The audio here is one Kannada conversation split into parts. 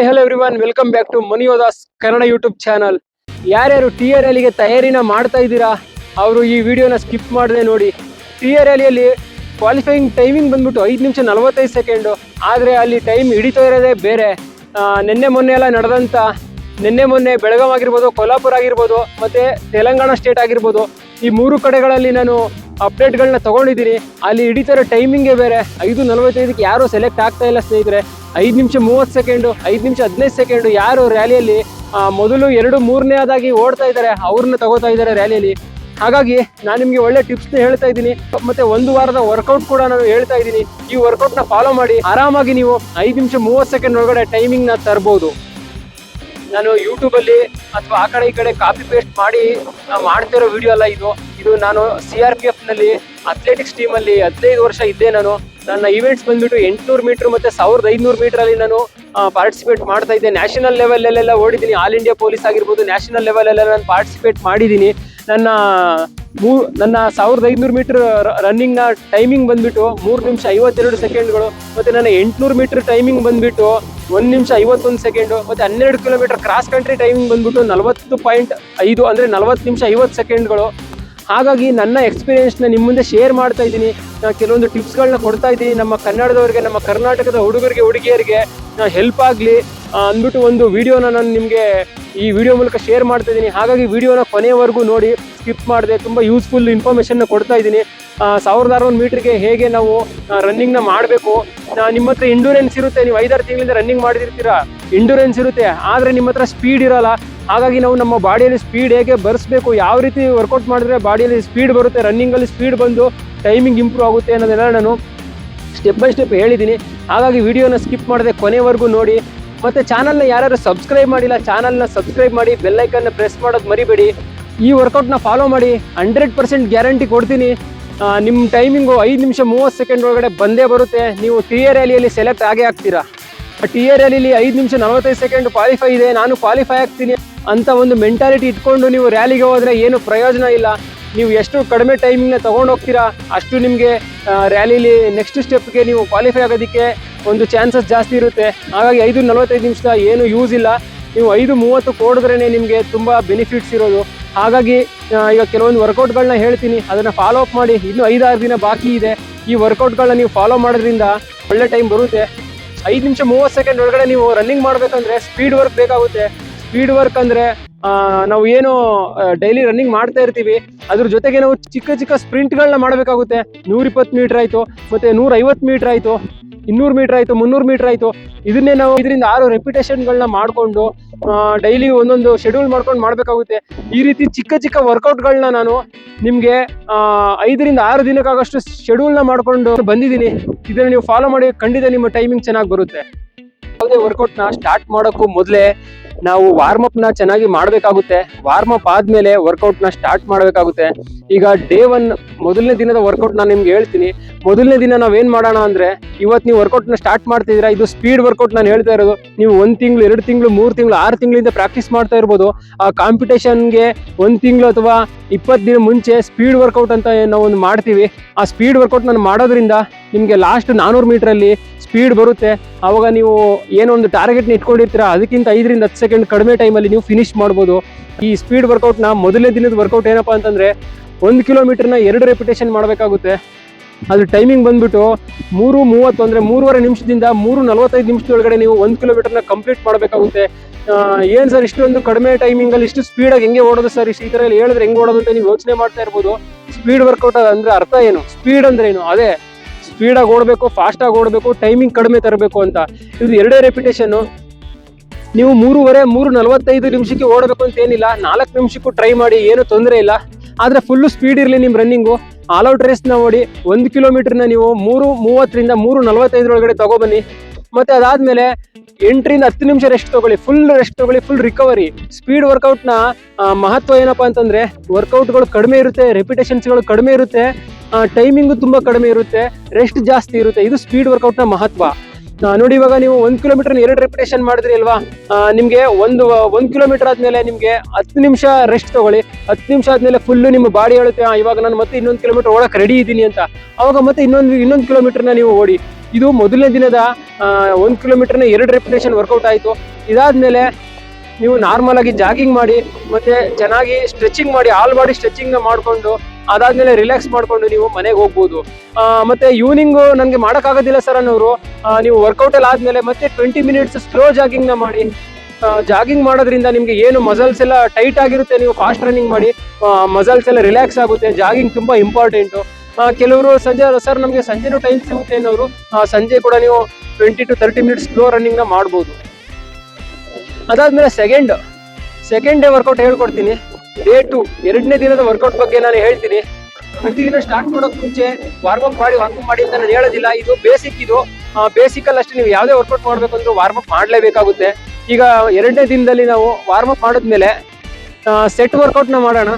Hi hello everyone welcome back to ಮನಿಯೋದಾಸ್ Kannada YouTube channel ಯಾರ್ಯಾರು ಟಿ ಆರ್ ಎಲ್ಗೆ ತಯಾರಿನ ಮಾಡ್ತಾ ಇದ್ದೀರಾ, ಅವರು ಈ ವಿಡಿಯೋನ ಸ್ಕಿಪ್ ಮಾಡಿದೆ ನೋಡಿ. ಟಿ ಆರ್ ಎಲಿಯಲ್ಲಿ ಕ್ವಾಲಿಫೈಯಿಂಗ್ ಟೈಮಿಂಗ್ ಬಂದ್ಬಿಟ್ಟು ಐದು ನಿಮಿಷ ನಲವತ್ತೈದು ಸೆಕೆಂಡು ಆದರೆ ಅಲ್ಲಿ ಟೈಮ್ ಹಿಡಿತಾ ಇರೋದೇ ಬೇರೆ. ನಿನ್ನೆ ಮೊನ್ನೆ ಎಲ್ಲ ನಡೆದಂಥ ನಿನ್ನೆ ಮೊನ್ನೆ ಬೆಳಗಾಂ ಆಗಿರ್ಬೋದು, ಕೊಲ್ಹಾಪುರ ಆಗಿರ್ಬೋದು, ಮತ್ತು ತೆಲಂಗಾಣ ಸ್ಟೇಟ್ ಆಗಿರ್ಬೋದು, ಈ ಮೂರು ಕಡೆಗಳಲ್ಲಿ ನಾನು ಅಪ್ಡೇಟ್ಗಳನ್ನ ತಗೊಂಡಿದ್ದೀನಿ. ಅಲ್ಲಿ ಹಿಡಿತಾರೋ ಟೈಮಿಂಗೇ ಬೇರೆ. ಐದು ನಲವತ್ತೈದಕ್ಕೆ ಯಾರೂ ಸೆಲೆಕ್ಟ್ ಆಗ್ತಾ ಇಲ್ಲ ಸ್ನೇಹಿತರೆ. ಐದು ನಿಮಿಷ ಮೂವತ್ತು ಸೆಕೆಂಡು ಐದು ನಿಮಿಷ ಹದಿನೈದು ಸೆಕೆಂಡು ಯಾರು ರ್ಯಾಲಿಯಲ್ಲಿ ಮೊದಲು ಎರಡು ಮೂರನೇ ಆದಾಗಿ ಓಡ್ತಾ ಇದ್ದಾರೆ. ಅವ್ರನ್ನ ತಗೋತಾ ಇದ್ದಾರೆ ರ್ಯಾಲಿಯಲ್ಲಿ ಹಾಗಾಗಿ ನಾನು ನಿಮಗೆ ಒಳ್ಳೆ ಟಿಪ್ಸ್ನ ಹೇಳ್ತಾ ಇದ್ದೀನಿ. ಮತ್ತೆ ಒಂದು ವಾರದ ವರ್ಕೌಟ್ ಕೂಡ ನಾನು ಹೇಳ್ತಾ ಇದ್ದೀನಿ. ಈ ವರ್ಕೌಟ್ನ ಫಾಲೋ ಮಾಡಿ. ಆರಾಮಾಗಿ ನೀವು ಐದು ನಿಮಿಷ ಮೂವತ್ತು ಸೆಕೆಂಡ್ ಒಳಗಡೆ ಟೈಮಿಂಗ್ನ ತರ್ಬೋದು. ನಾನು ಯೂಟ್ಯೂಬಲ್ಲಿ ಅಥವಾ ಆ ಕಡೆ ಈ ಕಡೆ ಕಾಪಿ ಪೇಸ್ಟ್ ಮಾಡಿ ಮಾಡ್ತಿರೋ ವಿಡಿಯೋ ಅಲ್ಲ ಇದು. ಇದು ನಾನು ಸಿ ಆರ್ ಪಿ ಎಫ್ನಲ್ಲಿ ಅಥ್ಲೆಟಿಕ್ಸ್ ಟೀಮ್ ಅಲ್ಲಿ ಹದಿನೈದು ವರ್ಷ ಇದ್ದೆ ನಾನು. ನನ್ನ ಇವೆಂಟ್ಸ್ ಬಂದ್ಬಿಟ್ಟು ಎಂಟುನೂರು ಮೀಟರ್ ಮತ್ತೆ ಸಾವಿರದ ಐದುನೂರು ಮೀಟರ್ ಅಲ್ಲಿ ನಾನು ಪಾರ್ಟಿಸಿಪೇಟ್ ಮಾಡ್ತಾ ಇದ್ದೆ. ನ್ಯಾಷನಲ್ ಲೆವೆಲ್ ಅಲ್ಲೆಲ್ಲ ಓಡಿದ್ದೀನಿ. ಆಲ್ ಇಂಡಿಯಾ ಪೊಲೀಸ್ ಆಗಿರ್ಬೋದು ನ್ಯಾಷನಲ್ ಲೆವೆಲ್ ಅಲ್ಲೆಲ್ಲ ನಾನು ಪಾರ್ಟಿಸಿಪೇಟ್ ಮಾಡಿದ್ದೀನಿ. ನನ್ನ, ಮೂ, ನನ್ನ ಸಾವಿರದ ಐದುನೂರು ಮೀಟರ್ ರನ್ನಿಂಗ್ನ ಟೈಮಿಂಗ್ ಬಂದ್ಬಿಟ್ಟು ಮೂರು ನಿಮಿಷ ಐವತ್ತೆರಡು ಸೆಕೆಂಡ್ಗಳು ಮತ್ತು ನನ್ನ ಎಂಟುನೂರು ಮೀಟರ್ ಟೈಮಿಂಗ್ ಬಂದ್ಬಿಟ್ಟು ಒಂದು ನಿಮಿಷ ಐವತ್ತೊಂದು ಸೆಕೆಂಡು ಮತ್ತೆ ಹನ್ನೆರಡು ಕಿಲೋಮೀಟರ್ ಕ್ರಾಸ್ ಕಂಟ್ರಿ ಟೈಮಿಂಗ್ ಬಂದ್ಬಿಟ್ಟು ನಲವತ್ತು ಪಾಯಿಂಟ್ ಐದು ಅಂದರೆ ನಲವತ್ತು ನಿಮಿಷ ಐವತ್ತು ಸೆಕೆಂಡ್ಗಳು ಹಾಗಾಗಿ ನನ್ನ ಎಕ್ಸ್ಪೀರಿಯನ್ಸ್ನ ನಿಮ್ಮ ಮುಂದೆ ಶೇರ್ ಮಾಡ್ತಾ ಇದ್ದೀನಿ. ನಾನು ಕೆಲವೊಂದು ಟಿಪ್ಸ್ಗಳನ್ನ ಕೊಡ್ತಾ ಇದ್ದೀನಿ. ನಮ್ಮ ಕನ್ನಡದವರಿಗೆ, ನಮ್ಮ ಕರ್ನಾಟಕದ ಹುಡುಗರಿಗೆ, ಹುಡುಗಿಯರಿಗೆ ಹೆಲ್ಪ್ ಆಗಲಿ ಅಂದ್ಬಿಟ್ಟು ಒಂದು ವಿಡಿಯೋನ ನಾನು ನಿಮಗೆ ಈ ವಿಡಿಯೋ ಮೂಲಕ ಶೇರ್ ಮಾಡ್ತಾ ಇದ್ದೀನಿ. ಹಾಗಾಗಿ ವಿಡಿಯೋನ ಕೊನೆಯವರೆಗೂ ನೋಡಿ. ಸ್ಕಿಪ್ ಮಾಡಿದೆ ತುಂಬ ಯೂಸ್ಫುಲ್ ಇನ್ಫಾರ್ಮೇಷನ್ನ ಕೊಡ್ತಾ ಇದ್ದೀನಿ. ಸಾವಿರದ ಅರವತ್ತು ಮೀಟ್ರಿಗೆ ಹೇಗೆ ನಾವು ರನ್ನಿಂಗ್ನ ಮಾಡಬೇಕು? ನಿಮ್ಮ ಹತ್ರ ಇಂಡೂರೆನ್ಸ್ ಇರುತ್ತೆ. ನೀವು ಐದಾರು ತಿಂಗಳಿಂದ ರನ್ನಿಂಗ್ ಮಾಡಿರ್ತೀರಾ ಇಂಡೂರೆನ್ಸ್ ಇರುತ್ತೆ. ಆದರೆ ನಿಮ್ಮ ಹತ್ರ ಸ್ಪೀಡ್ ಇರಲ್ಲ. ಹಾಗಾಗಿ ನಾವು ನಮ್ಮ ಬಾಡಿಯಲ್ಲಿ ಸ್ಪೀಡ್ ಹೇಗೆ ಬರೆಸ್ಬೇಕು, ಯಾವ ರೀತಿ ವರ್ಕೌಟ್ ಮಾಡಿದ್ರೆ ಬಾಡಿಯಲ್ಲಿ ಸ್ಪೀಡ್ ಬರುತ್ತೆ ರನ್ನಿಂಗಲ್ಲಿ ಸ್ಪೀಡ್ ಬಂದು ಟೈಮಿಂಗ್ ಇಂಪ್ರೂವ್ ಆಗುತ್ತೆ ಅನ್ನೋದೆಲ್ಲ ನಾನು ಸ್ಟೆಪ್ ಬೈ ಸ್ಟೆಪ್ ಹೇಳಿದ್ದೀನಿ. ಹಾಗಾಗಿ ವಿಡಿಯೋನ ಸ್ಕಿಪ್ ಮಾಡದೆ ಕೊನೆವರೆಗೂ ನೋಡಿ. ಮತ್ತು ಚಾನಲ್ನ ಯಾರು ಸಬ್ಸ್ಕ್ರೈಬ್ ಮಾಡಿಲ್ಲ ಚಾನಲ್ನ ಸಬ್ಸ್ಕ್ರೈಬ್ ಮಾಡಿ ಬೆಲ್ಲೈಕನ್ನ ಪ್ರೆಸ್ ಮಾಡೋದು ಮರಿಬೇಡಿ. ಈ ವರ್ಕೌಟ್ನ ಫಾಲೋ ಮಾಡಿ ಹಂಡ್ರೆಡ್ ಪರ್ಸೆಂಟ್ ಗ್ಯಾರಂಟಿ ಕೊಡ್ತೀನಿ. ನಿಮ್ಮ ಟೈಮಿಂಗು ಐದು ನಿಮಿಷ ಮೂವತ್ತು ಸೆಕೆಂಡ್ ಒಳಗಡೆ ಬಂದೇ ಬರುತ್ತೆ. ನೀವು ಟಿ ಎ ರ್ಯಾಲಿಯಲ್ಲಿ ಸೆಲೆಕ್ಟ್ ಆಗೇ ಆಗ್ತೀರಾ. ಟಿ ಎ ರ್ಯಾಲಿಲಿ ಐದು ನಿಮಿಷ ನಲವತ್ತೈದು ಸೆಕೆಂಡ್ ಕ್ವಾಲಿಫೈ ಇದೆ. ನಾನು ಕ್ವಾಲಿಫೈ ಆಗ್ತೀನಿ ಅಂತ ಒಂದು ಮೆಂಟಾಲಿಟಿ ಇಟ್ಕೊಂಡು ನೀವು ರ್ಯಾಲಿಗೆ ಹೋದರೆ ಏನು ಪ್ರಯೋಜನ ಇಲ್ಲ. ನೀವು ಎಷ್ಟು ಕಡಿಮೆ ಟೈಮಿಂಗ್ನ ತೊಗೊಂಡು ಹೋಗ್ತೀರಾ, ಅಷ್ಟು ನಿಮಗೆ ರ್ಯಾಲಿಲಿ ನೆಕ್ಸ್ಟ್ ಸ್ಟೆಪ್ಗೆ ನೀವು ಕ್ವಾಲಿಫೈ ಆಗೋದಕ್ಕೆ ಒಂದು ಚಾನ್ಸಸ್ ಜಾಸ್ತಿ ಇರುತ್ತೆ. ಹಾಗಾಗಿ ಐದು ನಲವತ್ತೈದು ನಿಮಿಷ ಏನು ಯೂಸ್ ಇಲ್ಲ. ನೀವು ಐದು ಮೂವತ್ತು ಕೊಡಿದ್ರೇ ನಿಮಗೆ ತುಂಬ ಬೆನಿಫಿಟ್ಸ್ ಇರೋದು. ಹಾಗಾಗಿ ಈಗ ಕೆಲವೊಂದು ವರ್ಕೌಟ್ಗಳನ್ನ ಹೇಳ್ತೀನಿ. ಅದನ್ನು ಫಾಲೋ ಅಪ್ ಮಾಡಿ. ಇನ್ನೂ ಐದಾರು ದಿನ ಬಾಕಿ ಇದೆ. ಈ ವರ್ಕೌಟ್ಗಳನ್ನ ನೀವು ಫಾಲೋ ಮಾಡೋದ್ರಿಂದ ಒಳ್ಳೆ ಟೈಮ್ ಬರುತ್ತೆ. ಐದು ನಿಮಿಷ ಮೂವತ್ತು ಸೆಕೆಂಡ್ ಒಳಗಡೆ ನೀವು ರನ್ನಿಂಗ್ ಮಾಡಬೇಕಂದ್ರೆ ಸ್ಪೀಡ್ ವರ್ಕ್ ಬೇಕಾಗುತ್ತೆ. ಸ್ಪೀಡ್ ವರ್ಕ್ ಅಂದರೆ ನಾವು ಏನು ಡೈಲಿ ರನ್ನಿಂಗ್ ಮಾಡ್ತಾ ಇರ್ತೀವಿ. ಅದ್ರ ಜೊತೆಗೆ ನಾವು ಚಿಕ್ಕ ಚಿಕ್ಕ ಸ್ಪ್ರಿಂಟ್ಗಳನ್ನ ಮಾಡಬೇಕಾಗುತ್ತೆ. ನೂರಿಪ್ಪತ್ತು ಮೀಟರ್ ಆಯಿತು, ಮತ್ತು ನೂರೈವತ್ತು ಮೀಟ್ರ್ ಆಯಿತು. ಇನ್ನೂರು ಮೀಟರ್ ಆಯಿತು, ಮುನ್ನೂರು ಮೀಟರ್ ಆಯಿತು. ಇದನ್ನೇ ನಾವು ಇದರಿಂದ ಆರು ರೆಪ್ಯುಟೇಷನ್ಗಳನ್ನ ಮಾಡಿಕೊಂಡು ಡೈಲಿ ಒಂದೊಂದು ಶೆಡ್ಯೂಲ್ ಮಾಡ್ಕೊಂಡು ಮಾಡಬೇಕಾಗುತ್ತೆ. ಈ ರೀತಿ ಚಿಕ್ಕ ಚಿಕ್ಕ ವರ್ಕೌಟ್ಗಳನ್ನ ನಾನು ನಿಮಗೆ ಐದರಿಂದ ಆರು ದಿನಕ್ಕಾಗಷ್ಟು ಶೆಡ್ಯೂಲ್ನ ಮಾಡಿಕೊಂಡು ಬಂದಿದ್ದೀನಿ. ಇದನ್ನು ನೀವು ಫಾಲೋ ಮಾಡಿ, ಖಂಡಿತ ನಿಮ್ಮ ಟೈಮಿಂಗ್ ಚೆನ್ನಾಗಿ ಬರುತ್ತೆ. ಯಾವುದೇ ವರ್ಕೌಟ್ನ ಸ್ಟಾರ್ಟ್ ಮಾಡೋಕ್ಕೂ ಮೊದಲೇ ನಾವು ವಾರ್ಮ್ನ ಚೆನ್ನಾಗಿ ಮಾಡಬೇಕಾಗುತ್ತೆ. ವಾರ್ಮ್ ಅಪ್ ವರ್ಕೌಟ್ನ ಸ್ಟಾರ್ಟ್ ಮಾಡಬೇಕಾಗುತ್ತೆ. ಈಗ ಡೇ ಒನ್ ಮೊದಲನೇ ದಿನದ ವರ್ಕೌಟ್ ನಾನು ನಿಮ್ಗೆ ಹೇಳ್ತೀನಿ. ಮೊದಲನೇ ದಿನ ನಾವೇನ್ ಮಾಡೋಣ ಅಂದ್ರೆ ಇವತ್ತು ನೀವು ವರ್ಕೌಟ್ನ ಸ್ಟಾರ್ಟ್ ಮಾಡ್ತಿದ್ದೀರಾ, ಇದು ಸ್ಪೀಡ್ ವರ್ಕೌಟ್ ನಾನು ಹೇಳ್ತಾ ಇರೋದು. ನೀವು ಒಂದ್ ತಿಂಗಳು, ಎರಡು ತಿಂಗಳು, ಮೂರು ತಿಂಗಳು, ಆರು ತಿಂಗಳಿಂದ ಪ್ರಾಕ್ಟೀಸ್ ಮಾಡ್ತಾ ಇರ್ಬೋದು. ಆ ಕಾಂಪಿಟೇಷನ್ಗೆ ಒಂದ್ ತಿಂಗಳು ಅಥವಾ ಇಪ್ಪತ್ತು ದಿನ ಮುಂಚೆ ಸ್ಪೀಡ್ ವರ್ಕೌಟ್ ಅಂತ ನಾವು ಒಂದು ಮಾಡ್ತೀವಿ. ಆ ಸ್ಪೀಡ್ ವರ್ಕೌಟ್ ನಾನು ಮಾಡೋದ್ರಿಂದ ನಿಮಗೆ ಲಾಸ್ಟ್ ನಾನ್ನೂರು ಮೀಟ್ರಲ್ಲಿ ಸ್ಪೀಡ್ ಬರುತ್ತೆ. ಆವಾಗ ನೀವು ಏನೋ ಒಂದು ಟಾರ್ಗೆಟ್ನ ಇಟ್ಕೊಂಡಿರ್ತೀರಾ, ಅದಕ್ಕಿಂತ ಐದರಿಂದ ಹತ್ತು ಸೆಕೆಂಡ್ ಕಡಿಮೆ ಟೈಮಲ್ಲಿ ನೀವು ಫಿನಿಶ್ ಮಾಡ್ಬೋದು. ಈ ಸ್ಪೀಡ್ ವರ್ಕೌಟ್ನ ಮೊದಲನೇ ದಿನದ ವರ್ಕೌಟ್ ಏನಪ್ಪ ಅಂತಂದರೆ, ಒಂದು ಕಿಲೋಮೀಟರ್ನ ಎರಡು ರೆಪಿಟೇಷನ್ ಮಾಡಬೇಕಾಗುತ್ತೆ. ಅದು ಟೈಮಿಂಗ್ ಬಂದ್ಬಿಟ್ಟು ಮೂರು ಮೂವತ್ತು ಅಂದರೆ ಮೂರುವರೆ ನಿಮಿಷದಿಂದ ಮೂರು ನಲವತ್ತೈದು ನಿಮಿಷದೊಳಗಡೆ ನೀವು ಒಂದು ಕಿಲೋಮೀಟರ್ನ ಕಂಪ್ಲೀಟ್ ಮಾಡಬೇಕಾಗುತ್ತೆ. ಏನು ಸರ್ ಇಷ್ಟೊಂದು ಕಡಿಮೆ ಟೈಮಿಂಗಲ್ಲಿ ಇಷ್ಟು ಸ್ಪೀಡಾಗಿ ಹೆಂಗೆ ಓಡೋದು ಸರ್ ಇಷ್ಟು ಈ ಥರ ಹೇಳಿದ್ರೆ ಹೆಂಗೆ ಓಡೋದು ಅಂತ ನೀವು ಯೋಚನೆ ಮಾಡ್ತಾ ಇರ್ಬೋದು. ಸ್ಪೀಡ್ ವರ್ಕೌಟ್ ಅಂದರೆ ಅರ್ಥ ಏನು? ಸ್ಪೀಡ್ ಅಂದ್ರೆ ಏನು? ಅದೇ. ಸ್ಪೀಡಾಗಿ ಓಡಬೇಕು, ಫಾಸ್ಟಾಗಿ ಓಡಬೇಕು ಟೈಮಿಂಗ್ ಕಡಿಮೆ ತರಬೇಕು ಅಂತ. ಇದು ಎರಡೇ ರೆಪಿಟೇಷನ್ನು ನೀವು ಮೂರುವರೆ ಮೂರು ನಲವತ್ತೈದು ನಿಮಿಷಕ್ಕೆ ಓಡಬೇಕು ಅಂತ ಏನಿಲ್ಲ. ನಾಲ್ಕು ನಿಮಿಷಕ್ಕೂ ಟ್ರೈ ಮಾಡಿ, ಏನು ತೊಂದರೆ ಇಲ್ಲ. ಆದರೆ ಫುಲ್ಲು ಸ್ಪೀಡ್ ಇರಲಿ ನಿಮ್ಮ ರನ್ನಿಂಗು ಆಲ್ ಔಟ್ ರೇಸ್ನ ಓಡಿ ಒಂದು ಕಿಲೋಮೀಟ್ರನ್ನ ನೀವು ಮೂರು, ಮೂವತ್ತರಿಂದ ಮೂರು ನಲವತ್ತೈದರೊಳಗಡೆ ತಗೊಬನ್ನಿ ಮತ್ತು ಅದಾದ್ಮೇಲೆ ಎಂಟರಿಂದ ಹತ್ತು ನಿಮಿಷ ರೆಸ್ಟ್ ತಗೊಳ್ಳಿ ಫುಲ್ ರೆಸ್ಟ್ ತಗೊಳ್ಳಿ ಫುಲ್ ರಿಕವರಿ ಸ್ಪೀಡ್ ವರ್ಕೌಟ್ನ ಮಹತ್ವ ಏನಪ್ಪ ಅಂತಂದರೆ ವರ್ಕೌಟ್ಗಳು ಕಡಿಮೆ ಇರುತ್ತೆ ರೆಪಿಟೇಷನ್ಸ್ಗಳು ಕಡಿಮೆ ಇರುತ್ತೆ ಟೈಮಿಂಗು ತುಂಬ ಕಡಿಮೆ ಇರುತ್ತೆ ರೆಸ್ಟ್ ಜಾಸ್ತಿ ಇರುತ್ತೆ. ಇದು ಸ್ಪೀಡ್ ವರ್ಕೌಟ್ನ ಮಹತ್ವ. ನೋಡಿ ಇವಾಗ ನೀವು ಒಂದು ಕಿಲೋಮೀಟರ್ ಎರಡು ರೆಪಿಟೇಷನ್ ಮಾಡಿದ್ರಿ ಅಲ್ವಾ? ನಿಮಗೆ ಒಂದು ಒಂದು ಕಿಲೋಮೀಟರ್ ಆದ್ಮೇಲೆ ನಿಮ್ಗೆ ಹತ್ತು ನಿಮಿಷ ರೆಸ್ಟ್ ತಗೊಳ್ಳಿ. ಹತ್ತು ನಿಮಿಷ ಆದ್ಮೇಲೆ ಫುಲ್ ನಿಮ್ಮ ಬಾಡಿ ಹೇಳುತ್ತೆ "ಆ, ಇವಾಗ ನಾನು ಮತ್ತೆ ಇನ್ನೊಂದು ಕಿಲೋಮೀಟರ್ ಓಡಕ್ಕೆ ರೆಡಿ ಇದ್ದೀನಿ ಅಂತ. ಅವಾಗ ಮತ್ತೆ ಇನ್ನೊಂದು ಇನ್ನೊಂದು ಕಿಲೋಮೀಟರ್ನ ನೀವು ಓಡಿ. ಇದು ಮೊದಲನೇ ದಿನದ ಒಂದು ಕಿಲೋಮೀಟರ್ನ ಎರಡು ರೆಪಿಟೇಷನ್ ವರ್ಕೌಟ್ ಆಯಿತು. ಇದಾದಮೇಲೆ ನೀವು ನಾರ್ಮಲ್ ಆಗಿ ಜಾಗಿಂಗ್ ಮಾಡಿ, ಮತ್ತೆ ಚೆನ್ನಾಗಿ ಸ್ಟ್ರೆಚಿಂಗ್ ಮಾಡಿ ಆಲ್ ಬಾಡಿ ಸ್ಟ್ರೆಚಿಂಗ್ ಮಾಡಿಕೊಂಡು, ಅದಾದ್ಮೇಲೆ ರಿಲ್ಯಾಕ್ಸ್ ಮಾಡಿಕೊಂಡು ನೀವು ಮನೆಗೆ ಹೋಗ್ಬೋದು. ಮತ್ತೆ ಈವ್ನಿಂಗ್ ನನಗೆ ಮಾಡೋಕ್ಕಾಗೋದಿಲ್ಲ ಸರ್ ಅನ್ನೋರು ನೀವು ವರ್ಕೌಟಲ್ಲಿ ಆದಮೇಲೆ ಮತ್ತೆ ಟ್ವೆಂಟಿ ಮಿನಿಟ್ಸ್ ಸ್ಲೋ ಜಾಗಿಂಗ್ನ ಮಾಡಿ ಜಾಗಿಂಗ್ ಮಾಡೋದ್ರಿಂದ ನಿಮಗೆ ಏನು ಮಸಲ್ಸ್ ಎಲ್ಲ ಟೈಟ್ ಆಗಿರುತ್ತೆ, ನೀವು ಫಾಸ್ಟ್ ರನ್ನಿಂಗ್ ಮಾಡಿ ಮಸಲ್ಸ್ ಎಲ್ಲ ರಿಲ್ಯಾಕ್ಸ್ ಆಗುತ್ತೆ ಜಾಗಿಂಗ್ ತುಂಬ ಇಂಪಾರ್ಟೆಂಟು ಕೆಲವರು ಸಂಜೆ, ಸರ್, ನಮಗೆ ಸಂಜೆನೂ ಟೈಮ್ ಸಿಗುತ್ತೆ ಅನ್ನೋರು ಸಂಜೆ ಕೂಡ ನೀವು twenty to thirty minutes slow ರನ್ನಿಂಗ್ನ ಮಾಡ್ಬೋದು. ಅದಾದಮೇಲೆ ಸೆಕೆಂಡ್ ಸೆಕೆಂಡ್ ಡೇ ವರ್ಕೌಟ್ ಹೇಳ್ಕೊಡ್ತೀನಿ. ಡೇ ಟು ಎರಡನೇ ದಿನದ ವರ್ಕೌಟ್ ಬಗ್ಗೆ ನಾನು ಹೇಳ್ತೀನಿ. ಪ್ರತಿದಿನ ಸ್ಟಾರ್ಟ್ ಮಾಡೋಕ್ ಮುಂಚೆ ವಾರ್ಮ್ ಅಪ್ ಮಾಡಿ ವಾರ್ಮ್ ಮಾಡಿ ಅಂತ ನಾನು ಹೇಳೋದಿಲ್ಲ. ಇದು ಬೇಸಿಕ್ ಇದು. ಬೇಸಿಕ್ ಅಲ್ಲಿ ಅಷ್ಟೇ ನೀವು ಯಾವುದೇ ವರ್ಕೌಟ್ ಮಾಡಬೇಕು ಅಂದ್ರೆ ವಾರ್ಮ್ ಅಪ್ ಮಾಡಲೇಬೇಕಾಗುತ್ತೆ. ಈಗ ಎರಡನೇ ದಿನದಲ್ಲಿ ನಾವು ವಾರ್ಮ್ ಅಪ್ ಮಾಡಿದ್ಮೇಲೆ ಸೆಟ್ ವರ್ಕೌಟ್ನ ಮಾಡೋಣ.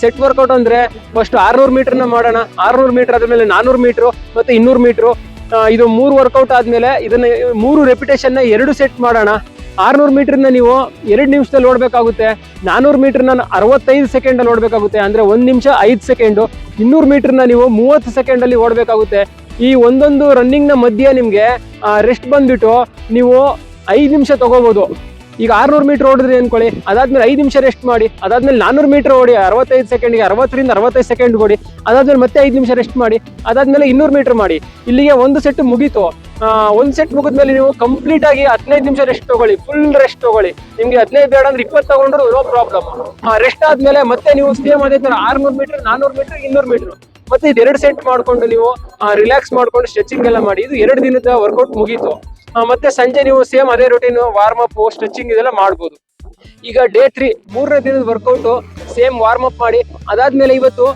ಸೆಟ್ ವರ್ಕೌಟ್ ಅಂದ್ರೆ ಫಸ್ಟ್ ಆರ್ನೂರು ಮೀಟರ್ನ ಮಾಡೋಣ. ಆರ್ನೂರು ಮೀಟರ್ ಆದ್ಮೇಲೆ ನಾನೂರು ಮೀಟರ್ ಮತ್ತೆ ಇನ್ನೂರು ಮೀಟರ್ ಇದು ಮೂರು ವರ್ಕೌಟ್ ಆದ್ಮೇಲೆ ಇದನ್ನ ಮೂರು ರೆಪಿಟೇಷನ್ನ ಎರಡು ಸೆಟ್ ಮಾಡೋಣ. ಆರ್ನೂರು ಮೀಟರ್ನ ನೀವು ಎರಡು ನಿಮಿಷದಲ್ಲಿ ಓಡಬೇಕಾಗುತ್ತೆ. ನಾನ್ನೂರು ಮೀಟರ್ನ ಅರವತ್ತೈದು ಸೆಕೆಂಡ್ ಅಲ್ಲಿ ಓಡಬೇಕಾಗುತ್ತೆ. ಅಂದ್ರೆ ಒಂದು ನಿಮಿಷ ಐದು ಸೆಕೆಂಡು ಇನ್ನೂರು ಮೀಟರ್ನ ನೀವು ಮೂವತ್ತು ಸೆಕೆಂಡ್ ಅಲ್ಲಿ ಓಡಬೇಕಾಗುತ್ತೆ. ಈ ಒಂದೊಂದು ರನ್ನಿಂಗ್ನ ಮಧ್ಯೆ ನಿಮಗೆ ರೆಸ್ಟ್ ಬಂದ್ಬಿಟ್ಟು ನೀವು ಐದು ನಿಮಿಷ ತಗೋಬಹುದು ಈಗ ಆರ್ನೂರು ಮೀಟರ್ ಓಡಿದ್ರಿ ಅನ್ಕೊಳ್ಳಿ ಅದಾದ್ಮೇಲೆ ಐದು ನಿಮಿಷ ರೆಸ್ಟ್ ಮಾಡಿ, ಅದಾದ್ಮೇಲೆ ನಾನೂರು ಮೀಟರ್ ಓಡಿ, ಅರವತ್ತೈದು ಸೆಕೆಂಡ್ಗೆ ಅರವತ್ತರಿಂದ ಅರವತ್ತೈದು ಸೆಕೆಂಡ್ ಓಡಿ, ಅದಾದ್ಮೇಲೆ ಮತ್ತೆ ಐದು ನಿಮಿಷ ರೆಸ್ಟ್ ಮಾಡಿ, ಅದಾದ್ಮೇಲೆ ಇನ್ನೂರು ಮೀಟರ್ ಮಾಡಿ. ಇಲ್ಲಿಗೆ ಒಂದು ಸೆಟ್ ಮುಗೀತು. ಒಂದ್ ಸೆಟ್ ಮುಗಿದ್ಮೇಲೆ ನೀವು ಕಂಪ್ಲೀಟ್ ಆಗಿ ಹದಿನೈದು ನಿಮಿಷ ರೆಸ್ಟ್ ತಗೊಳ್ಳಿ ಫುಲ್ ರೆಸ್ಟ್ ತಗೊಳ್ಳಿ. ನಿಮ್ಗೆ ಹದಿನೈದು ಬೇಡ ಅಂದ್ರೆ ಇಪ್ಪತ್ತು ತಗೊಂಡ್ರು ನೋ ಪ್ರಾಬ್ಲಮ್ ರೆಸ್ಟ್ ಆದ್ಮೇಲೆ ಮತ್ತೆ ನೀವು ಸೇಮ್ ಅದೇ ತರ ಆರ್ನೂರು ಮೀಟರ್ ನಾನೂರು ಮೀಟರ್ ಇನ್ನೂರು ಮೀಟರ್ ಮತ್ತೆ ಇದು ಎರಡು ಸೆಟ್ ಮಾಡ್ಕೊಂಡು ನೀವು ರಿಲ್ಯಾಕ್ಸ್ ಮಾಡ್ಕೊಂಡು ಸ್ಟ್ರೆಚಿಂಗ್ ಎಲ್ಲ ಮಾಡಿ. ಇದು ಎರಡು ದಿನದ ವರ್ಕೌಟ್ ಮುಗೀತು. ಮತ್ತೆ ಸಂಜೆ ನೀವು ಸೇಮ್ ಅದೇ ರೊಟೀನ್ ವಾರ್ಮ್ ಅಪ್ ಸ್ಟ್ರೆಚಿಂಗ್ ಇದೆಲ್ಲ ಮಾಡ್ಬೋದು. ಈಗ ಡೇ ತ್ರೀ ಮೂರನೇ ದಿನದ ವರ್ಕೌಟ್ ಸೇಮ್ ವಾರ್ಮ್ ಅಪ್ ಮಾಡಿ. ಅದಾದ್ಮೇಲೆ ಇವತ್ತು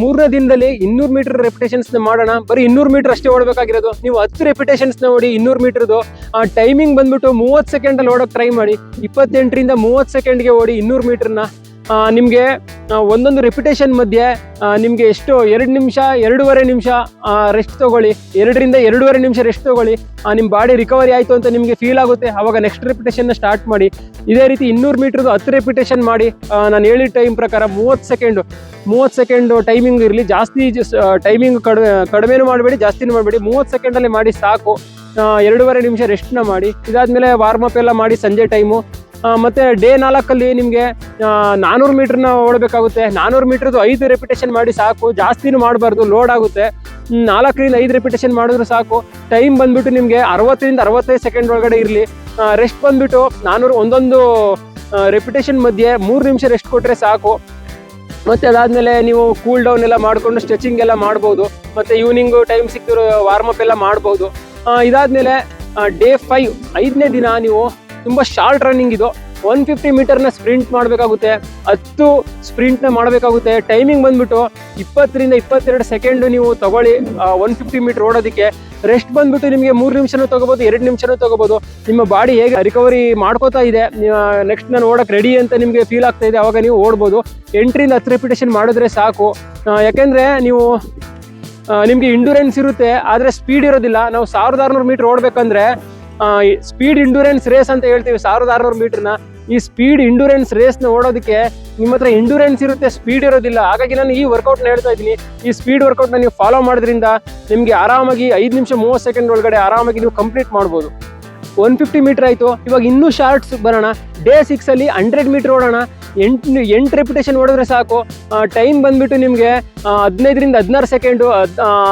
ಮೂರನೇ ದಿನದಲ್ಲಿ ಇನ್ನೂರು ಮೀಟರ್ ರೆಪಿಟೇಷನ್ಸ್ ಮಾಡೋಣ. ಬರೀ ಇನ್ನೂರು ಮೀಟರ್ ಅಷ್ಟೇ ಓಡಬೇಕಾಗಿರೋದು. ನೀವು ಹತ್ತು ರೆಪಿಟೇಷನ್ಸ್ನ ಓಡಿ ಇನ್ನೂರು ಮೀಟರ್ದು ಆ ಟೈಮಿಂಗ್ ಬಂದ್ಬಿಟ್ಟು ಮೂವತ್ತು ಸೆಕೆಂಡಲ್ಲಿ ಓಡಕ್ ಟ್ರೈ ಮಾಡಿ. ಇಪ್ಪತ್ತೆಂಟರಿಂದ ಮೂವತ್ತು ಸೆಕೆಂಡ್ಗೆ ಓಡಿ ಇನ್ನೂರು ಮೀಟರ್ನ ನಿಮಗೆ ಒಂದೊಂದು ರೆಪ್ಯುಟೇಷನ್ ಮಧ್ಯೆ ನಿಮಗೆ ಎಷ್ಟು, ಎರಡು ನಿಮಿಷ, ಎರಡೂವರೆ ನಿಮಿಷ ರೆಸ್ಟ್ ತಗೊಳ್ಳಿ. ಎರಡರಿಂದ ಎರಡೂವರೆ ನಿಮಿಷ ರೆಸ್ಟ್ ತೊಗೊಳ್ಳಿ. ನಿಮ್ಮ ಬಾಡಿ ರಿಕವರಿ ಆಯಿತು ಅಂತ ನಿಮಗೆ ಫೀಲ್ ಆಗುತ್ತೆ. ಆವಾಗ ನೆಕ್ಸ್ಟ್ ರೆಪ್ಯುಟೇಷನ್ನ ಸ್ಟಾರ್ಟ್ ಮಾಡಿ. ಇದೇ ರೀತಿ ಇನ್ನೂರು ಮೀಟ್ರದ್ದು ಹತ್ತು ರೆಪ್ಯುಟೇಷನ್ ಮಾಡಿ. ನಾನು ಹೇಳಿದ ಟೈಮ್ ಪ್ರಕಾರ ಮೂವತ್ತು ಸೆಕೆಂಡು ಮೂವತ್ತು ಸೆಕೆಂಡು ಟೈಮಿಂಗ್ ಇರಲಿ. ಜಾಸ್ತಿ ಟೈಮಿಂಗ್ ಕಡಿಮೆ, ಕಡಿಮೆನೂ ಮಾಡಬೇಡಿ, ಜಾಸ್ತಿನೂ ಮಾಡಬೇಡಿ. ಮೂವತ್ತು ಸೆಕೆಂಡಲ್ಲಿ ಮಾಡಿ ಸಾಕು. ಎರಡೂವರೆ ನಿಮಿಷ ರೆಸ್ಟ್ನ ಮಾಡಿ. ಇದಾದಮೇಲೆ ವಾರ್ಮ್ ಅಪ್ ಎಲ್ಲ ಮಾಡಿ ಸಂಜೆ ಟೈಮು ಮತ್ತೆ ಡೇ ನಾಲ್ಕಲ್ಲಿ ನಿಮಗೆ ನಾನ್ನೂರು ಮೀಟ್ರನ್ನ ಓಡಬೇಕಾಗುತ್ತೆ. ನಾನ್ನೂರು ಮೀಟರ್ದು ಐದು ರೆಪಿಟೇಷನ್ ಮಾಡಿ ಸಾಕು. ಜಾಸ್ತಿನೂ ಮಾಡಬಾರ್ದು ಲೋಡ್ ಆಗುತ್ತೆ. ನಾಲ್ಕರಿಂದ ಐದು ರೆಪಿಟೇಷನ್ ಮಾಡಿದ್ರು ಸಾಕು. ಟೈಮ್ ಬಂದ್ಬಿಟ್ಟು ನಿಮಗೆ ಅರವತ್ತರಿಂದ ಅರವತ್ತೈದು ಸೆಕೆಂಡ್ ಒಳಗಡೆ ಇರಲಿ. ರೆಸ್ಟ್ ಬಂದ್ಬಿಟ್ಟು ನಾನೂರು ಒಂದೊಂದು ರೆಪಿಟೇಷನ್ ಮಧ್ಯೆ ಮೂರು ನಿಮಿಷ ರೆಸ್ಟ್ ಕೊಟ್ಟರೆ ಸಾಕು. ಮತ್ತು ಅದಾದಮೇಲೆ ನೀವು ಕೂಲ್ ಡೌನ್ ಎಲ್ಲ ಮಾಡಿಕೊಂಡು ಸ್ಟ್ರೆಚಿಂಗ್ ಎಲ್ಲ ಮಾಡ್ಬೋದು. ಮತ್ತು ಈವ್ನಿಂಗು ಟೈಮ್ ಸಿಕ್ಕಿರೋ ವಾರ್ಮಪ್ ಎಲ್ಲ ಮಾಡ್ಬೋದು. ಇದಾದ್ಮೇಲೆ ಡೇ ಫೈವ್ ಐದನೇ ದಿನ ನೀವು ತುಂಬ ಶಾರ್ಟ್ ರನ್ನಿಂಗ್ ಇದು. ಒನ್ ಫಿಫ್ಟಿ ಮೀಟರ್ನ ಸ್ಪ್ರಿಂಟ್ ಮಾಡಬೇಕಾಗುತ್ತೆ. ಹತ್ತು ಸ್ಪ್ರಿಂಟ್ನ ಮಾಡಬೇಕಾಗುತ್ತೆ. ಟೈಮಿಂಗ್ ಬಂದ್ಬಿಟ್ಟು ಇಪ್ಪತ್ತರಿಂದ ಇಪ್ಪತ್ತೆರಡು ಸೆಕೆಂಡ್ ನೀವು ತಗೊಳ್ಳಿ ಒನ್ ಫಿಫ್ಟಿ ಮೀಟರ್ ಓಡೋದಕ್ಕೆ. ರೆಸ್ಟ್ ಬಂದ್ಬಿಟ್ಟು ನಿಮಗೆ ಮೂರು ನಿಮಿಷನೂ ತೊಗೋಬೋದು, ಎರಡು ನಿಮಿಷನೂ ತಗೋಬೋದು. ನಿಮ್ಮ ಬಾಡಿ ಹೇಗೆ ರಿಕವರಿ ಮಾಡ್ಕೋತಾ ಇದೆ ನೆಕ್ಸ್ಟ್ ನಾನು ಓಡಕ್ಕೆ ರೆಡಿ ಅಂತ ನಿಮಗೆ ಫೀಲ್ ಆಗ್ತಾ ಇದೆ, ಅವಾಗ ನೀವು ಓಡ್ಬೋದು. ಎಂಟ್ರಿಂದ ಹತ್ತು ರೆಪಿಟೇಷನ್ ಮಾಡಿದ್ರೆ ಸಾಕು. ಯಾಕೆಂದ್ರೆ ನೀವು ನಿಮಗೆ ಇಂಡೂರೆನ್ಸ್ ಇರುತ್ತೆ, ಆದರೆ ಸ್ಪೀಡ್ ಇರೋದಿಲ್ಲ. ನಾವು ಸಾವಿರದ ಆರುನೂರು ಮೀಟರ್ ಓಡಬೇಕಂದ್ರೆ ಸ್ಪೀಡ್ ಇಂಡೂರೆನ್ಸ್ ರೇಸ್ ಅಂತ ಹೇಳ್ತೀವಿ, ಸಾವಿರದ ಆರುನೂರು ಮೀಟರ್ನ. ಈ ಸ್ಪೀಡ್ ಇಂಡೂರೆನ್ಸ್ ರೇಸ್ನ ಓಡೋದಕ್ಕೆ ನಿಮ್ಮ ಹತ್ರ ಇಂಡೂರೆನ್ಸ್ ಇರುತ್ತೆ ಸ್ಪೀಡ್ ಇರೋದಿಲ್ಲ. ಹಾಗಾಗಿ ನಾನು ಈ ವರ್ಕೌಟ್ನ ಹೇಳ್ತಾ ಇದ್ದೀನಿ. ಈ ಸ್ಪೀಡ್ ವರ್ಕೌಟ್ನ ನೀವು ಫಾಲೋ ಮಾಡೋದ್ರಿಂದ ನಿಮಗೆ ಆರಾಮಾಗಿ ಐದು ನಿಮಿಷ ಮೂವತ್ತು ಸೆಕೆಂಡ್ ಒಳಗಡೆ ಆರಾಮಾಗಿ ನೀವು ಕಂಪ್ಲೀಟ್ ಮಾಡ್ಬೋದು. ಒನ್ ಫಿಫ್ಟಿ ಮೀಟರ್ ಆಯಿತು. ಇವಾಗ ಇನ್ನೂ ಶಾರ್ಟ್ಸ್ ಬರೋಣ. ಡೇ ಸಿಕ್ಸಲ್ಲಿ ಹಂಡ್ರೆಡ್ ಮೀಟರ್ ಓಡೋಣ. ಎಂಟು ಎಂಟು ರೆಪ್ಯುಟೇಷನ್ ಓಡಿದ್ರೆ ಸಾಕು. ಟೈಮ್ ಬಂದ್ಬಿಟ್ಟು ನಿಮಗೆ ಹದಿನೈದರಿಂದ ಹದಿನಾರು ಸೆಕೆಂಡು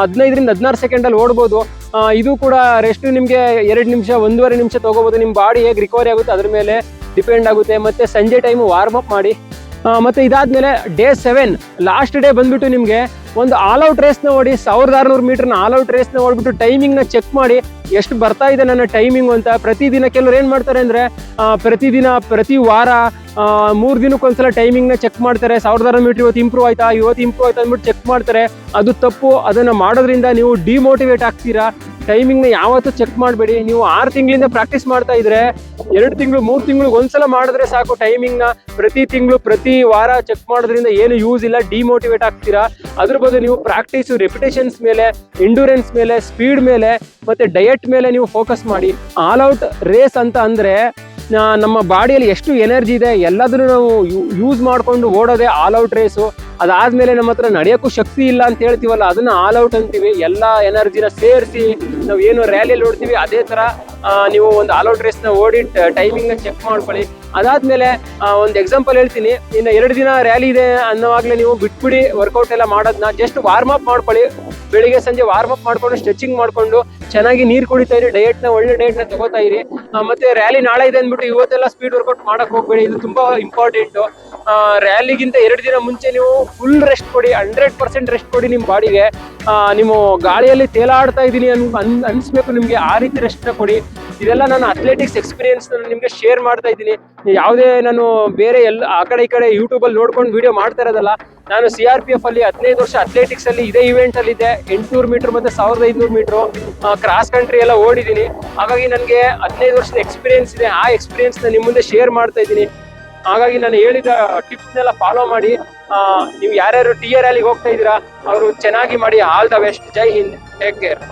ಹದಿನೈದರಿಂದ ಹದಿನಾರು ಸೆಕೆಂಡಲ್ಲಿ ಓಡ್ಬೋದು. ಇದು ಕೂಡ ರೆಸ್ಟ್ ನಿಮಗೆ ಎರಡು ನಿಮಿಷ, ಒಂದೂವರೆ ನಿಮಿಷ ತೊಗೋಬೋದು. ನಿಮ್ಮ ಬಾಡಿ ಹೇಗೆ ರಿಕವರಿ ಆಗುತ್ತೆ ಅದ್ರ ಮೇಲೆ ಡಿಪೆಂಡ್ ಆಗುತ್ತೆ. ಮತ್ತು ಸಂಜೆ ಟೈಮು ವಾರ್ಮ್ ಅಪ್ ಮಾಡಿ. ಮತ್ತು ಇದಾದ್ಮೇಲೆ ಡೇ ಸೆವೆನ್ ಲಾಸ್ಟ್ ಡೇ ಬಂದ್ಬಿಟ್ಟು ನಿಮಗೆ ಒಂದು ಆಲ್ ಔಟ್ ರೇಸ್ನ ಓಡಿ ಸಾವಿರದ ಆರುನೂರು ಮೀಟರ್ನ ಆಲ್ ಔಟ್ ರೇಸ್ನ ಓಡ್ಬಿಟ್ಟು ಟೈಮಿಂಗ್ನ ಚೆಕ್ ಮಾಡಿ ಎಷ್ಟು ಬರ್ತಾ ಇದೆ ನನ್ನ ಟೈಮಿಂಗ್ ಅಂತ. ಪ್ರತಿದಿನ ಕೆಲವ್ರು ಏನು ಮಾಡ್ತಾರೆ ಅಂದರೆ ಪ್ರತಿದಿನ ಪ್ರತಿ ವಾರ ಮೂರು ದಿನಕ್ಕೊಂದ್ಸಲ ಟೈಮಿಂಗ್ನ ಚೆಕ್ ಮಾಡ್ತಾರೆ. ಸಾವಿರದ ಆರುನೂರು ಮೀಟರ್ ಇವತ್ತು ಇಂಪ್ರೂವ್ ಆಯ್ತಾ? ಇವತ್ತು ಇಂಪ್ರೂವ್ ಆಯ್ತಾ ಅಂದ್ಬಿಟ್ಟು ಚೆಕ್ ಮಾಡ್ತಾರೆ. ಅದು ತಪ್ಪು. ಅದನ್ನು ಮಾಡೋದ್ರಿಂದ ನೀವು ಡಿಮೋಟಿವೇಟ್ ಆಗ್ತೀರಾ? ಟೈಮಿಂಗ್ನ ಯಾವತ್ತೂ ಚೆಕ್ ಮಾಡಬೇಡಿ. ನೀವು ಆರು ತಿಂಗಳಿಂದ ಪ್ರಾಕ್ಟೀಸ್ ಮಾಡ್ತಾ ಇದ್ರೆ, ಎರಡು ತಿಂಗಳು, ಮೂರು ತಿಂಗಳು ಒಂದ್ಸಲ ಮಾಡಿದ್ರೆ ಸಾಕು ಟೈಮಿಂಗ್ನ ಪ್ರತಿ ತಿಂಗಳು, ಪ್ರತಿ ವಾರ ಚೆಕ್ ಮಾಡೋದ್ರಿಂದ ಏನು ಯೂಸ್ ಇಲ್ಲ ಡಿಮೋಟಿವೇಟ್ ಆಗ್ತೀರಾ? ಅದ್ರ ಬದಲು ನೀವು ಪ್ರಾಕ್ಟೀಸು ರೆಪಿಟೇಷನ್ಸ್ ಮೇಲೆ ಎಂಡೂರೆನ್ಸ್ ಮೇಲೆ ಸ್ಪೀಡ್ ಮೇಲೆ, ಮತ್ತೆ ಡಯಟ್ ಮೇಲೆ ನೀವು ಫೋಕಸ್ ಮಾಡಿ. ಆಲ್ ಔಟ್ ರೇಸ್ ಅಂತ ಅಂದ್ರೆ ನಮ್ಮ ಬಾಡಿಯಲ್ಲಿ ಎಷ್ಟು ಎನರ್ಜಿ ಇದೆ, ಎಲ್ಲದನ್ನು ನಾವು ಯೂಸ್ ಮಾಡಿಕೊಂಡು ಓಡೋದೇ ಆಲ್ ಔಟ್ ರೇಸು ಅದಾದಮೇಲೆ ನಮ್ಮ ಹತ್ರ ನಡೆಯೋಕ್ಕೂ ಶಕ್ತಿ ಇಲ್ಲ ಅಂತ ಹೇಳ್ತೀವಲ್ಲ, ಅದನ್ನ ಆಲ್ ಔಟ್ ಅಂತೀವಿ. ಎಲ್ಲ ಎನರ್ಜಿನ ಸೇರಿಸಿ ನಾವು ಏನು ರ್ಯಾಲಿಯಲ್ಲಿ ಓಡ್ತೀವಿ, ಅದೇ ಥರ ನೀವು ಒಂದು ಆಲ್ ಔಟ್ ರೇಸ್ನ ಓಡಿ ಟೈಮಿಂಗ್ನ ಚೆಕ್ ಮಾಡ್ಕೊಳ್ಳಿ. ಅದಾದ್ಮೇಲೆ ಒಂದು ಎಕ್ಸಾಂಪಲ್ ಹೇಳ್ತೀನಿ. ಇನ್ನು ಎರಡು ದಿನ ರ್ಯಾಲಿ ಇದೆ ಅನ್ನೋವಾಗಲೇ ನೀವು ಬಿಟ್ಬಿಡಿ ವರ್ಕೌಟ್ ಎಲ್ಲ ಮಾಡೋದನ್ನ ಜಸ್ಟ್ ವಾರ್ಮ್ ಅಪ್ ಮಾಡ್ಕೊಳ್ಳಿ. ಬೆಳಿಗ್ಗೆ, ಸಂಜೆ ವಾರ್ಮ್ ಅಪ್ ಮಾಡ್ಕೊಂಡು ಸ್ಟ್ರೆಚಿಂಗ್ ಮಾಡ್ಕೊಂಡು, ಚೆನ್ನಾಗಿ ನೀರು ಕುಡಿತಾ ಇರಿ. ಡಯಟ್ನ ಒಳ್ಳೆ ಡಯಟ್ನ ತಗೋತಾ ಇರಿ. ಮತ್ತೆ ರ್ಯಾಲಿ ನಾಳೆ ಇದೆ ಅಂದ್ಬಿಟ್ಟು ಇವತ್ತೆಲ್ಲ ಸ್ಪೀಡ್ ವರ್ಕೌಟ್ ಮಾಡಕ್ ಹೋಗ್ಬೇಡಿ. ಇದು ತುಂಬಾ ಇಂಪಾರ್ಟೆಂಟ್ ರ್ಯಾಲಿಗಿಂತ ಎರಡು ದಿನ ಮುಂಚೆ ನೀವು ಫುಲ್ ರೆಸ್ಟ್ ಕೊಡಿ. ಹಂಡ್ರೆಡ್ ಪರ್ಸೆಂಟ್ ರೆಸ್ಟ್ ಕೊಡಿ ನಿಮ್ಮ ಬಾಡಿಗೆ. ನೀವು ಗಾಳಿಯಲ್ಲಿ ತೇಲಾಡ್ತಾ ಇದ್ದೀನಿ ಅನ್, ಅನ್- ಅನ್ಸ್ಬೇಕು ನಿಮಗೆ. ಆ ರೀತಿ ರೆಸ್ಟ್ ಕೊಡಿ. ಇದೆಲ್ಲ ನಾನು ಅಥ್ಲೆಟಿಕ್ಸ್ ಎಕ್ಸ್ಪೀರಿಯನ್ಸ್ ನಿಮಗೆ ಶೇರ್ ಮಾಡ್ತಾ ಇದ್ದೀನಿ. ಯಾವುದೇ ನಾನು ಬೇರೆ ಎಲ್ಲ, ಆ ಕಡೆ ಈ ಕಡೆ ಯೂಟ್ಯೂಬಲ್ಲಿ ನೋಡ್ಕೊಂಡು ವಿಡಿಯೋ ಮಾಡ್ತಾ ಇರೋದಲ್ಲ, ನಾನು ಸಿ ಆರ್ ಪಿ ಎಫ್ ಅಲ್ಲಿ ಹದಿನೈದು ವರ್ಷ ಅಥ್ಲೆಟಿಕ್ಸ್ ಅಲ್ಲಿ ಇದೇ ಇವೆಂಟ್ ಅಲ್ಲಿ ಇದೆ ಎಂಟುನೂರು ಮೀಟರ್ ಮತ್ತೆ ಸಾವಿರದ ಐದುನೂರು ಮೀಟರ್ ಕ್ರಾಸ್ ಕಂಟ್ರಿ ಎಲ್ಲ ಓಡಿದ್ದೀನಿ. ಹಾಗಾಗಿ ನನಗೆ ಹದಿನೈದು ವರ್ಷದ ಎಕ್ಸ್ಪೀರಿಯನ್ಸ್ ಇದೆ. ಆ ಎಕ್ಸ್ಪೀರಿಯನ್ಸ್ ನಿಮ್ಮ ಮುಂದೆ ಶೇರ್ ಮಾಡ್ತಾ ಇದ್ದೀನಿ. ಹಾಗಾಗಿ ನಾನು ಹೇಳಿದ ಟಿಪ್ಸ್ನೆಲ್ಲ ಫಾಲೋ ಮಾಡಿ. ನೀವು ಯಾರ್ಯಾರು ಟಿ ಆರ್ ಅಲ್ಲಿಗೆ ಹೋಗ್ತಾ ಇದ್ದೀರಾ, ಅವರು ಚೆನ್ನಾಗಿ ಮಾಡಿ. ಆಲ್ ದ ಬೆಸ್ಟ್ ಜೈ ಹಿಂದ್. Take care